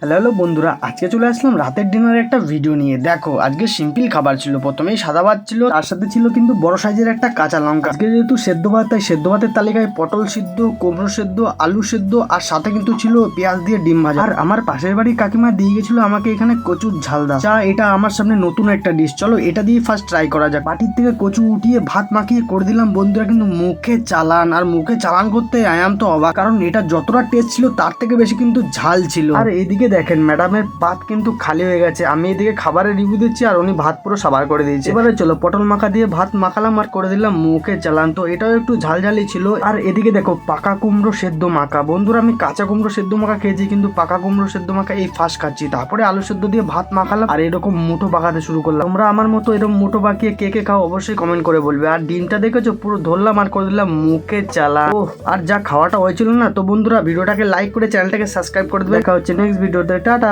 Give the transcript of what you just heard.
Hello hello বন্ধুরা, আজকে চলে আসলাম রাতের ডিনারের একটা ভিডিও নিয়ে। দেখো, আজকে সিম্পল খাবার ছিল, প্রথমেই সাদা ভাত ছিল, তার সাথে ছিল কিন্তু বড় সাইজের একটা কাঁচা লঙ্কা। আজকে যেহেতু সেদ্ধ ভাত, তাই সেদ্ধ ভাতের তালিকায় পটল সিদ্ধ, কুমড়ো সেদ্ধ, আলু সেদ্ধ, আর সাথে কিন্তু ছিল পেঁয়াজ দিয়ে ডিম ভাজা। আর আমার পাশের বাড়ির কাকিমা দিয়ে গেছিল আমাকে এখানে কচুর ঝালদা চা এটা আমার সামনে নতুন একটা ডিশ চলো, এটা দিয়ে ফার্স্ট ট্রাই করা যাক। বাটির থেকে কচু উঠিয়ে ভাত মাখিয়ে করে দিলাম। বন্ধুরা কিন্তু মুখে চালান, আর মুখে চালান করতে আয়াম তো অবাক, কারণ এটা যতটা টেস্ট ছিল, তার থেকে বেশি কিন্তু ঝাল ছিল। আর এইদিকে দেখেন, ম্যাডামের ভাত কিন্তু খালি হয়ে গেছে। আমি এদিকে খাবারের রিভিউ দিচ্ছি আর উনি ভাত পুরো সাবার করে দিয়েছে। এবারে চলো, পটল মাখা দিয়ে ভাত মাখালাম আর করে দিলাম মুখে চালান। তো এটাও একটু ঝালঝালি ছিল। আর এদিকে দেখো, পাকা কুমড়ো সেদ্ধ মাখা। বন্ধুরা, আমি কাঁচা কুমড়ো সেদ্ধ মাখা খেয়েছি, কিন্তু পাকা কুমড়ো সেদ্ধ মাখা এই ফার্স্ট খাচ্ছি। তারপরে আলু সেদ্ধ দিয়ে ভাত মাখালাম আর এরকম মুঠো পাকাতে শুরু করলাম। তোমরা আমার মতো এরকম মুঠো পাকিয়ে কে কে খাও অবশ্যই কমেন্ট করে বলবে। আর ডিমটা দেখেছ? পুরো ধরলাম আর করে দিলাম মুখে চালা। আর যা খাওয়াটা হয়েছিল না, তো বন্ধুরা, ভিডিওটাকে লাইক করে চ্যানেলটাকে সাবস্ক্রাইব করে দেবে। দেখা হচ্ছে নেক্সট ভিডিওতে টাটা